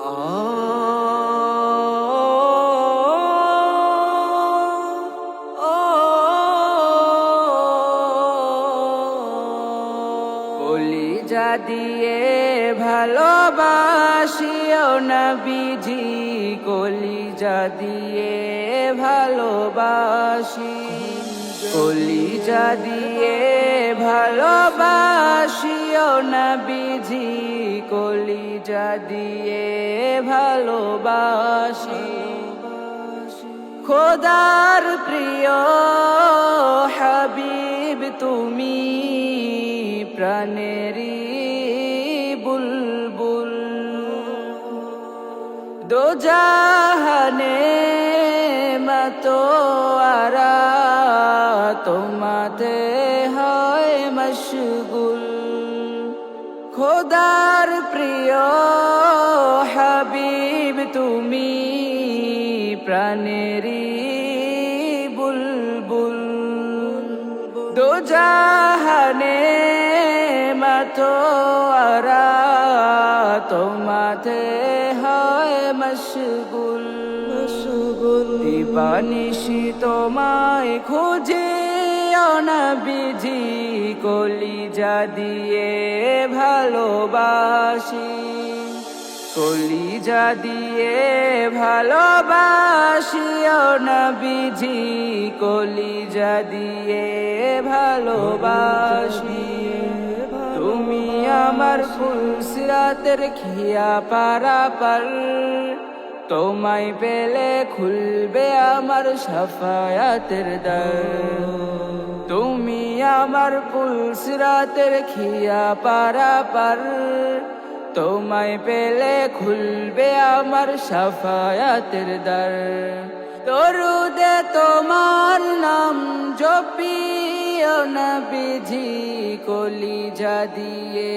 কলিজা দিয়ে ভালোবাসিও নবীজি কলিজা দিয়ে ভালোবাসি। কলিজা দিয়ে ভালোবাসিও নবীজি কলিজা দিয়ে ভালোবাসি। খোদার প্রিয় হাবিব, তুমি প্রাণেরি বুলবুল। দোজাহানে মতো আরা, তোমাতে হয় মশগুল। খোদার প্রিয় তুমি প্রাণেরি বুলবুল। দোজাহানে মাতো আরা, তোমাতে হয় মশগুল। মশগুল দিবানিশি তোমায় খুঁজে অনবিজি কলিজা দিয়ে ভালোবাসি। কলিজা দিয়ে ভালোবাসি অনবিজি কলিজা দিয়ে ভালোবাসি তুমি আমার ফুল সিরাতের খিয়া পারা পার তোমায় পেলে খুলবে আমার সাফায়াতের দ্বার। তুমি আমার পুলসরাতের খিয়া পারা পার তোমায় পেলে খুলবে আমার সাফায়াতের দ্বার। তরুদে তোমার নাম জপিও নবীজি কলিজা দিয়ে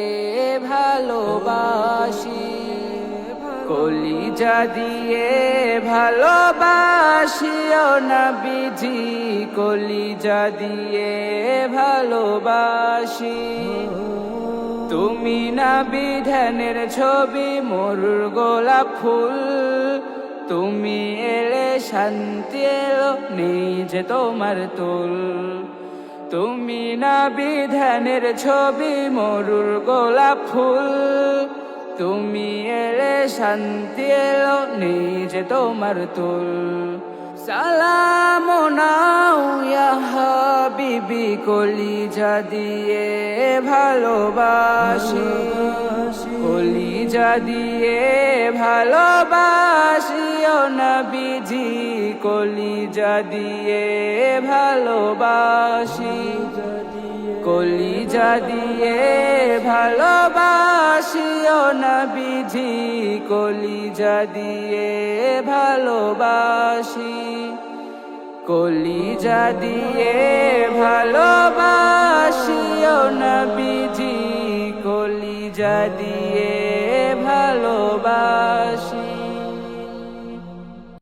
ভালোবাসি। কলিজা দিয়ে ভালোবাসিও নবীজি কলিজা দিয়ে ভালোবাসি। তুমি না বিধানের ছবি মোর গোলাপ ফুল। তুমি এলে শান্তি এলো যে তোমার তুল। তুমি না বিধানের ছবি, মরুর গোলাপ ফুল। তুমি এলে শান্তি এলো নিজে তোমার তুল। সালাম হাবিবি, কলিজা দিয়ে ভালোবাসি। কলিজা দিয়ে ভালোবাসি, ও নবীজি, কলিজা দিয়ে ভালোবাসি। কলিজা দিয়ে ভালোবাসি, ও নবীজি, কলিজা দিয়ে ভালোবাসি। কলিজা দিয়ে ভালোবাসিও নবীজি কলিজা দিয়ে